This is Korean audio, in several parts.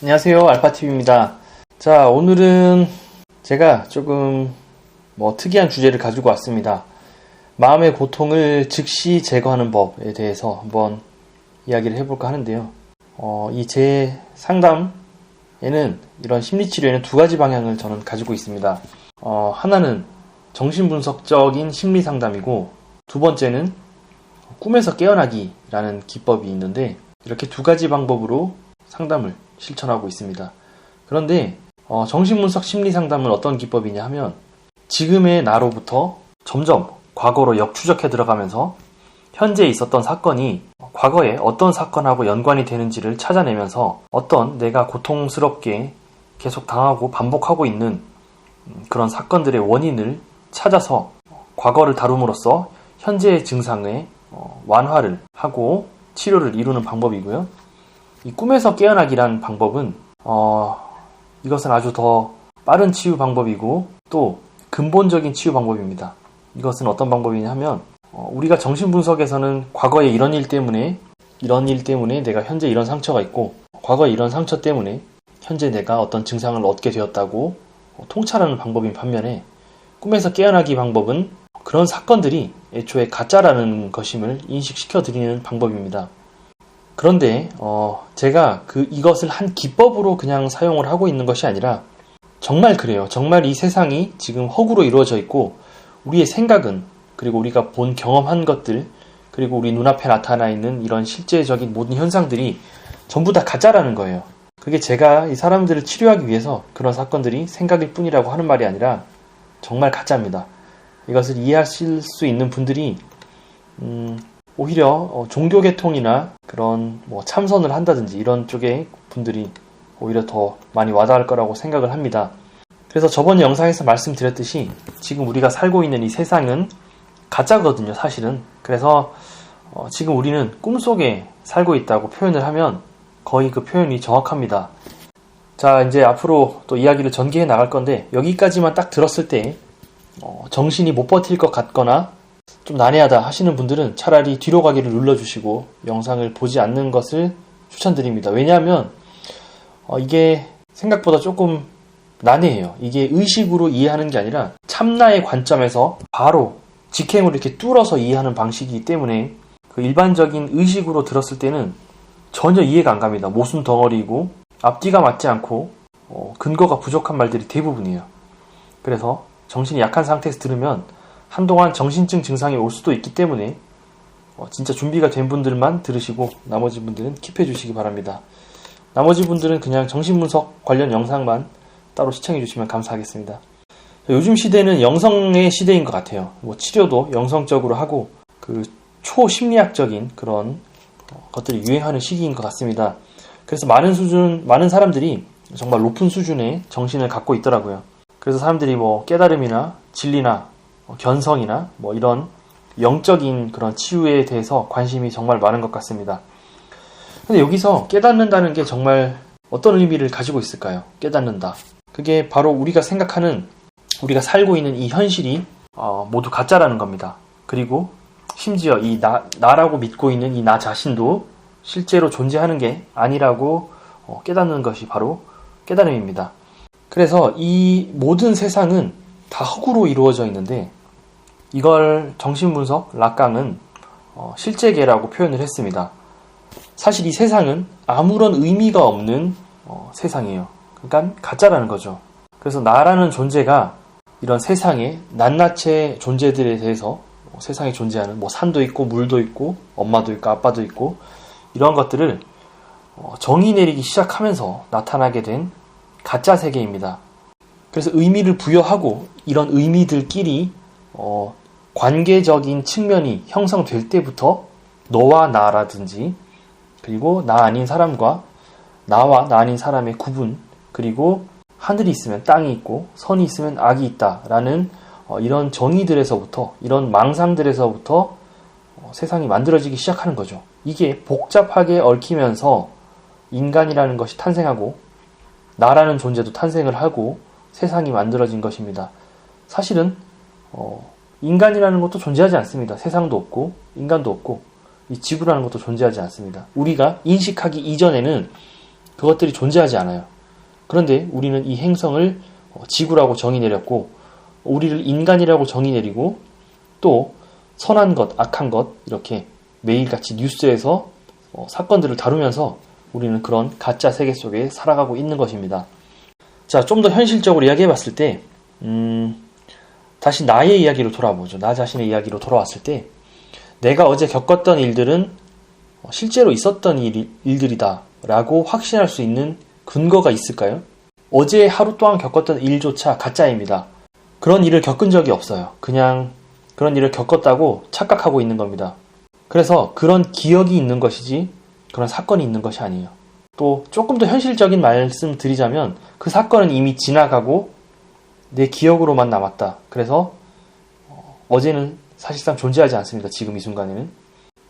안녕하세요. 알파TV입니다. 자, 오늘은 제가 조금 뭐 특이한 주제를 가지고 왔습니다. 마음의 고통을 즉시 제거하는 법에 대해서 한번 이야기를 해볼까 하는데요. 어, 이 제 상담에는 이런 심리치료에는 두 가지 방향을 저는 가지고 있습니다. 어, 하나는 정신분석적인 심리 상담이고 두 번째는 꿈에서 깨어나기라는 기법이 있는데 이렇게 두 가지 방법으로 상담을 실천하고 있습니다. 그런데 어, 정신분석 심리 상담은 어떤 기법이냐 하면 지금의 나로부터 점점 과거로 역추적해 들어가면서 현재 있었던 사건이 과거에 어떤 사건하고 연관이 되는지를 찾아내면서 어떤 내가 고통스럽게 계속 당하고 반복하고 있는 그런 사건들의 원인을 찾아서 과거를 다룸으로써 현재의 증상의 어, 완화를 하고 치료를 이루는 방법이고요. 이 꿈에서 깨어나기란 방법은 어, 이것은 아주 더 빠른 치유 방법이고 또 근본적인 치유 방법입니다. 이것은 어떤 방법이냐 하면 어, 우리가 정신 분석에서는 과거에 이런 일 때문에 이런 일 때문에 내가 현재 이런 상처가 있고 과거에 이런 상처 때문에 현재 내가 어떤 증상을 얻게 되었다고 어, 통찰하는 방법인 반면에 꿈에서 깨어나기 방법은 그런 사건들이 애초에 가짜라는 것임을 인식시켜 드리는 방법입니다. 그런데 어, 제가 그 이것을 한 기법으로 그냥 사용을 하고 있는 것이 아니라 정말 그래요. 정말 이 세상이 지금 허구로 이루어져 있고 우리의 생각은 그리고 우리가 본 경험한 것들 그리고 우리 눈앞에 나타나 있는 이런 실제적인 모든 현상들이 전부 다 가짜라는 거예요. 그게 제가 이 사람들을 치료하기 위해서 그런 사건들이 생각일 뿐이라고 하는 말이 아니라 정말 가짜입니다. 이것을 이해하실 수 있는 분들이 음, 오히려 어, 종교 개통이나 그런 뭐 참선을 한다든지 이런 쪽의 분들이 오히려 더 많이 와닿을 거라고 생각을 합니다. 그래서 저번 영상에서 말씀드렸듯이 지금 우리가 살고 있는 이 세상은 가짜거든요, 사실은. 그래서 어, 지금 우리는 꿈속에 살고 있다고 표현을 하면 거의 그 표현이 정확합니다. 자, 이제 앞으로 또 이야기를 전개해 나갈 건데 여기까지만 딱 들었을 때 어, 정신이 못 버틸 것 같거나 좀 난해하다 하시는 분들은 차라리 뒤로 가기를 눌러주시고 영상을 보지 않는 것을 추천드립니다. 왜냐하면 어, 이게 생각보다 조금 난해해요. 이게 의식으로 이해하는 게 아니라 참나의 관점에서 바로 직행으로 이렇게 뚫어서 이해하는 방식이기 때문에 그 일반적인 의식으로 들었을 때는 전혀 이해가 안 갑니다. 모순 덩어리이고 앞뒤가 맞지 않고 어, 근거가 부족한 말들이 대부분이에요. 그래서 정신이 약한 상태에서 들으면 한동안 정신증 증상이 올 수도 있기 때문에 어, 진짜 준비가 된 분들만 들으시고 나머지 분들은 킵해 주시기 바랍니다. 나머지 분들은 그냥 정신분석 관련 영상만 따로 시청해 주시면 감사하겠습니다. 요즘 시대는 영성의 시대인 것 같아요. 뭐 치료도 영성적으로 하고 그 초심리학적인 그런 것들이 유행하는 시기인 것 같습니다. 그래서 많은 수준, 많은 사람들이 정말 높은 수준의 정신을 갖고 있더라고요. 그래서 사람들이 뭐 깨달음이나 진리나 뭐 견성이나 뭐 이런 영적인 그런 치유에 대해서 관심이 정말 많은 것 같습니다. 근데 여기서 깨닫는다는 게 정말 어떤 의미를 가지고 있을까요? 깨닫는다. 그게 바로 우리가 생각하는 우리가 살고 있는 이 현실이 어, 모두 가짜라는 겁니다. 그리고 심지어 이 나, 나라고 믿고 있는 이 나 자신도 실제로 존재하는 게 아니라고 어, 깨닫는 것이 바로 깨달음입니다. 그래서 이 모든 세상은 다 허구로 이루어져 있는데 이걸 정신분석 락강은 어, 실제계라고 표현을 했습니다. 사실 이 세상은 아무런 의미가 없는 어, 세상이에요. 그러니까 가짜라는 거죠. 그래서 나라는 존재가 이런 세상의 낱낱의 존재들에 대해서 뭐 세상에 존재하는 뭐 산도 있고 물도 있고 엄마도 있고 아빠도 있고 이런 것들을 어, 정의 내리기 시작하면서 나타나게 된 가짜 세계입니다. 그래서 의미를 부여하고 이런 의미들끼리 어, 관계적인 측면이 형성될 때부터 너와 나라든지 그리고 나 아닌 사람과 나와 나 아닌 사람의 구분 그리고 하늘이 있으면 땅이 있고 선이 있으면 악이 있다라는 어, 이런 정의들에서부터 이런 망상들에서부터 어, 세상이 만들어지기 시작하는 거죠. 이게 복잡하게 얽히면서 인간이라는 것이 탄생하고 나라는 존재도 탄생을 하고 세상이 만들어진 것입니다. 사실은 어, 인간이라는 것도 존재하지 않습니다. 세상도 없고 인간도 없고 이 지구라는 것도 존재하지 않습니다. 우리가 인식하기 이전에는 그것들이 존재하지 않아요. 그런데 우리는 이 행성을 어, 지구라고 정의 내렸고 우리를 인간이라고 정의 내리고 또 선한 것, 악한 것 이렇게 매일같이 뉴스에서 어, 사건들을 다루면서 우리는 그런 가짜 세계 속에 살아가고 있는 것입니다. 자, 좀 더 현실적으로 이야기해 봤을 때, 음, 다시 나의 이야기로 돌아보죠. 나 자신의 이야기로 돌아왔을 때, 내가 어제 겪었던 일들은 어, 실제로 있었던 일, 일들이다. 라고 확신할 수 있는 근거가 있을까요? 어제 하루 동안 겪었던 일조차 가짜입니다. 그런 일을 겪은 적이 없어요. 그냥 그런 일을 겪었다고 착각하고 있는 겁니다. 그래서 그런 기억이 있는 것이지 그런 사건이 있는 것이 아니에요. 또 조금 더 현실적인 말씀 드리자면 그 사건은 이미 지나가고 내 기억으로만 남았다. 그래서 어, 어제는 사실상 존재하지 않습니다. 지금 이 순간에는.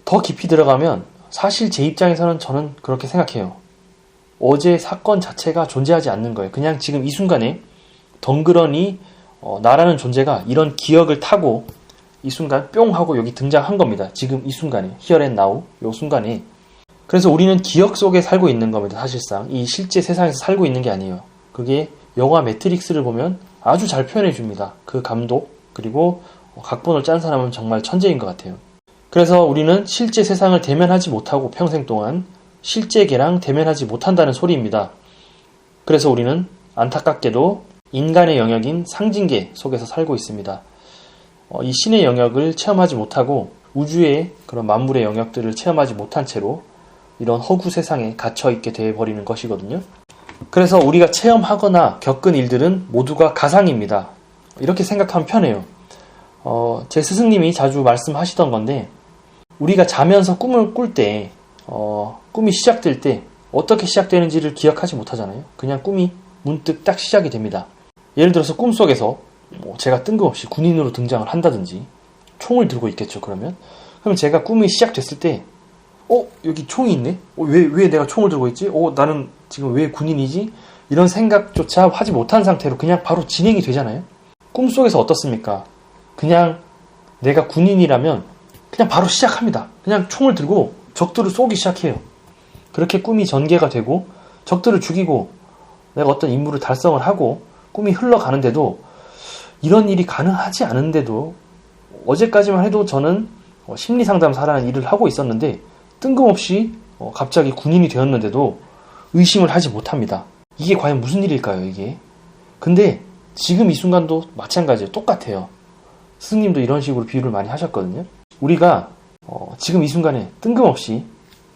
더 깊이 들어가면 사실 제 입장에서는 저는 그렇게 생각해요. 어제 사건 자체가 존재하지 않는 거예요. 그냥 지금 이 순간에 덩그러니 어, 나라는 존재가 이런 기억을 타고 이 순간 뿅 하고 여기 등장한 겁니다. 지금 이 순간에 here and now 이 순간에 그래서 우리는 기억 속에 살고 있는 겁니다. 사실상 이 실제 세상에서 살고 있는 게 아니에요. 그게 영화 매트릭스를 보면 아주 잘 표현해 줍니다. 그 감독 그리고 각본을 짠 사람은 정말 천재인 것 같아요. 그래서 우리는 실제 세상을 대면하지 못하고 평생 동안 실제계랑 대면하지 못한다는 소리입니다. 그래서 우리는 안타깝게도 인간의 영역인 상징계 속에서 살고 있습니다. 어, 이 신의 영역을 체험하지 못하고 우주의 그런 만물의 영역들을 체험하지 못한 채로 이런 허구 세상에 갇혀 있게 되어 버리는 것이거든요. 그래서 우리가 체험하거나 겪은 일들은 모두가 가상입니다. 이렇게 생각하면 편해요. 어, 제 스승님이 자주 말씀하시던 건데, 우리가 자면서 꿈을 꿀 때, 어, 꿈이 시작될 때, 어떻게 시작되는지를 기억하지 못하잖아요. 그냥 꿈이 문득 딱 시작이 됩니다. 예를 들어서 꿈 속에서 뭐 제가 뜬금없이 군인으로 등장을 한다든지, 총을 들고 있겠죠, 그러면. 그럼 제가 꿈이 시작됐을 때, 어, 여기 총이 있네? 어, 왜, 왜 내가 총을 들고 있지? 어, 나는 지금 왜 군인이지? 이런 생각조차 하지 못한 상태로 그냥 바로 진행이 되잖아요? 꿈속에서 어떻습니까? 그냥 내가 군인이라면 그냥 바로 시작합니다. 그냥 총을 들고 적들을 쏘기 시작해요. 그렇게 꿈이 전개가 되고 적들을 죽이고 내가 어떤 임무를 달성을 하고 꿈이 흘러가는데도 이런 일이 가능하지 않은데도 어제까지만 해도 저는 어, 심리상담사라는 일을 하고 있었는데 뜬금없이 어, 갑자기 군인이 되었는데도 의심을 하지 못합니다. 이게 과연 무슨 일일까요, 이게? 근데 지금 이 순간도 마찬가지예요. 똑같아요. 스승님도 이런 식으로 비유를 많이 하셨거든요. 우리가 어, 지금 이 순간에 뜬금없이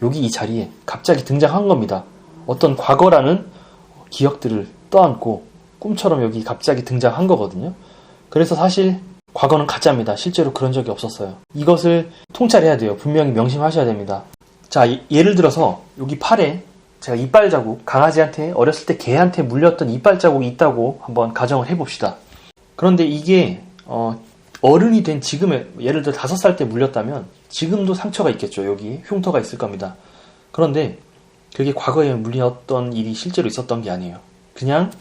여기 이 자리에 갑자기 등장한 겁니다. 어떤 과거라는 기억들을 떠안고 꿈처럼 여기 갑자기 등장한 거거든요. 그래서 사실 과거는 가짜입니다. 실제로 그런 적이 없었어요. 이것을 통찰해야 돼요. 분명히 명심하셔야 됩니다. 자, 예를 들어서 여기 팔에 제가 이빨 자국, 강아지한테 어렸을 때 개한테 물렸던 이빨 자국이 있다고 한번 가정을 해봅시다. 그런데 이게 어, 어른이 된 지금에 예를 들어 다섯 살 때 물렸다면 지금도 상처가 있겠죠. 여기 흉터가 있을 겁니다. 그런데 그게 과거에 물렸던 일이 실제로 있었던 게 아니에요. 그냥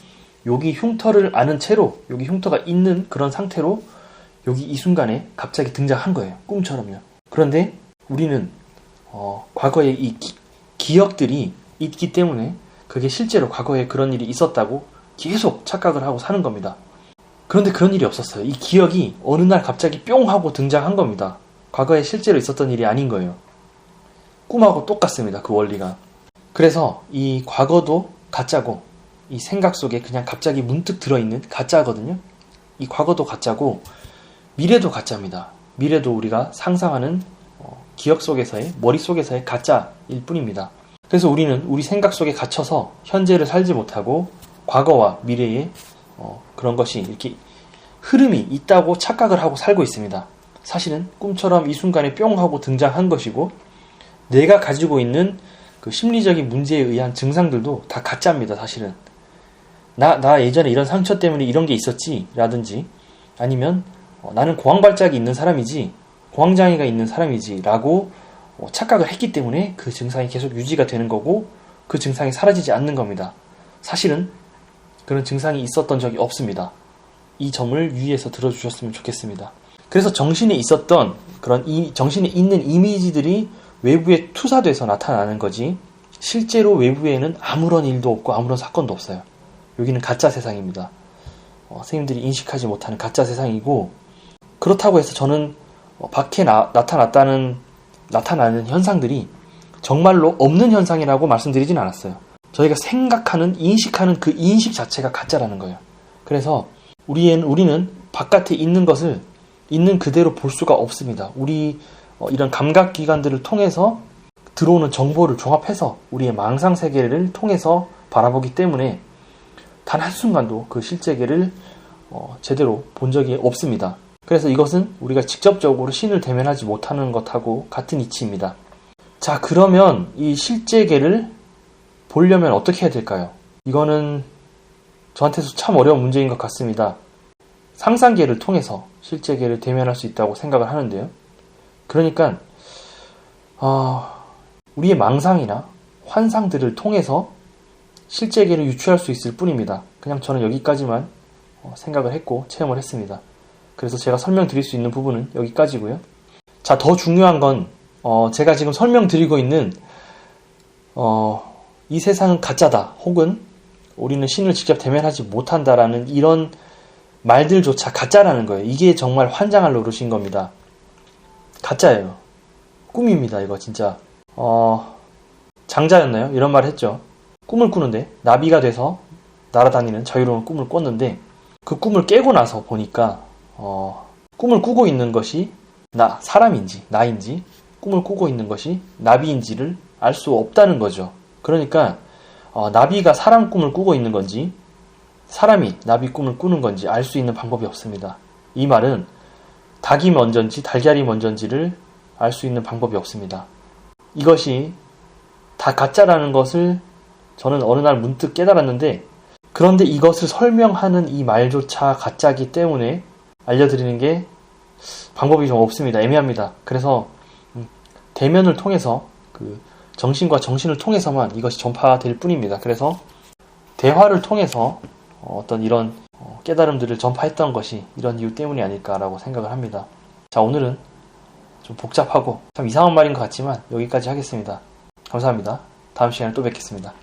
여기 흉터를 아는 채로 여기 흉터가 있는 그런 상태로 여기 이 순간에 갑자기 등장한 거예요. 꿈처럼요. 그런데 우리는 어, 과거의 이 기, 억들이 있기 때문에 그게 실제로 과거에 그런 일이 있었다고 계속 착각을 하고 사는 겁니다. 그런데 그런 일이 없었어요. 이 기억이 어느 날 갑자기 뿅 하고 등장한 겁니다. 과거에 실제로 있었던 일이 아닌 거예요. 꿈하고 똑같습니다. 그 원리가. 그래서 이 과거도 가짜고 이 생각 속에 그냥 갑자기 문득 들어있는 가짜거든요. 이 과거도 가짜고 미래도 가짜입니다. 미래도 우리가 상상하는 어, 기억 속에서의 머릿속에서의 가짜일 뿐입니다. 그래서 우리는 우리 생각 속에 갇혀서 현재를 살지 못하고 과거와 미래의 어, 그런 것이 이렇게 흐름이 있다고 착각을 하고 살고 있습니다. 사실은 꿈처럼 이 순간에 뿅 하고 등장한 것이고 내가 가지고 있는 그 심리적인 문제에 의한 증상들도 다 가짜입니다. 사실은 나, 나 예전에 이런 상처 때문에 이런 게 있었지 라든지 아니면 어, 나는 고황발작이 있는 사람이지 고황장애가 있는 사람이지 라고 어, 착각을 했기 때문에 그 증상이 계속 유지가 되는 거고 그 증상이 사라지지 않는 겁니다. 사실은 그런 증상이 있었던 적이 없습니다. 이 점을 유의해서 들어주셨으면 좋겠습니다. 그래서 정신에 있었던 그런 이, 정신에 있는 이미지들이 외부에 투사돼서 나타나는 거지 실제로 외부에는 아무런 일도 없고 아무런 사건도 없어요. 여기는 가짜 세상입니다. 어, 선생님들이 인식하지 못하는 가짜 세상이고 그렇다고 해서 저는 어, 밖에 나, 나타났다는 나타나는 현상들이 정말로 없는 현상이라고 말씀드리진 않았어요. 저희가 생각하는 인식하는 그 인식 자체가 가짜라는 거예요. 그래서 우리는 우리는 바깥에 있는 것을 있는 그대로 볼 수가 없습니다. 우리 어, 이런 감각 기관들을 통해서 들어오는 정보를 종합해서 우리의 망상 세계를 통해서 바라보기 때문에 단 한순간도 그 실제계를 어, 제대로 본 적이 없습니다. 그래서 이것은 우리가 직접적으로 신을 대면하지 못하는 것하고 같은 이치입니다. 자, 그러면 이 실제계를 보려면 어떻게 해야 될까요? 이거는 저한테서 참 어려운 문제인 것 같습니다. 상상계를 통해서 실제계를 대면할 수 있다고 생각을 하는데요. 그러니까 어, 우리의 망상이나 환상들을 통해서 실제계를 유추할 수 있을 뿐입니다. 그냥 저는 여기까지만 어, 생각을 했고 체험을 했습니다. 그래서 제가 설명드릴 수 있는 부분은 여기까지고요. 자, 더 중요한 건 어, 제가 지금 설명드리고 있는 어, 이 세상은 가짜다 혹은 우리는 신을 직접 대면하지 못한다라는 이런 말들조차 가짜라는 거예요. 이게 정말 환장할 노릇인 겁니다. 가짜예요. 꿈입니다. 이거 진짜. 어, 장자였나요? 이런 말 했죠. 꿈을 꾸는데 나비가 돼서 날아다니는 자유로운 꿈을 꿨는데 그 꿈을 깨고 나서 보니까 어, 꿈을 꾸고 있는 것이 나 사람인지 나인지 꿈을 꾸고 있는 것이 나비인지를 알 수 없다는 거죠. 그러니까 어, 나비가 사람 꿈을 꾸고 있는 건지 사람이 나비 꿈을 꾸는 건지 알 수 있는 방법이 없습니다. 이 말은 닭이 먼저인지 달걀이 먼저인지를 알 수 있는 방법이 없습니다. 이것이 다 가짜라는 것을 저는 어느 날 문득 깨달았는데 그런데 이것을 설명하는 이 말조차 가짜기 때문에 알려드리는 게 방법이 좀 없습니다. 애매합니다. 그래서 음, 대면을 통해서 그 정신과 정신을 통해서만 이것이 전파될 뿐입니다. 그래서 대화를 통해서 어떤 이런 어, 깨달음들을 전파했던 것이 이런 이유 때문이 아닐까라고 생각을 합니다. 자, 오늘은 좀 복잡하고 참 이상한 말인 것 같지만 여기까지 하겠습니다. 감사합니다. 다음 시간에 또 뵙겠습니다.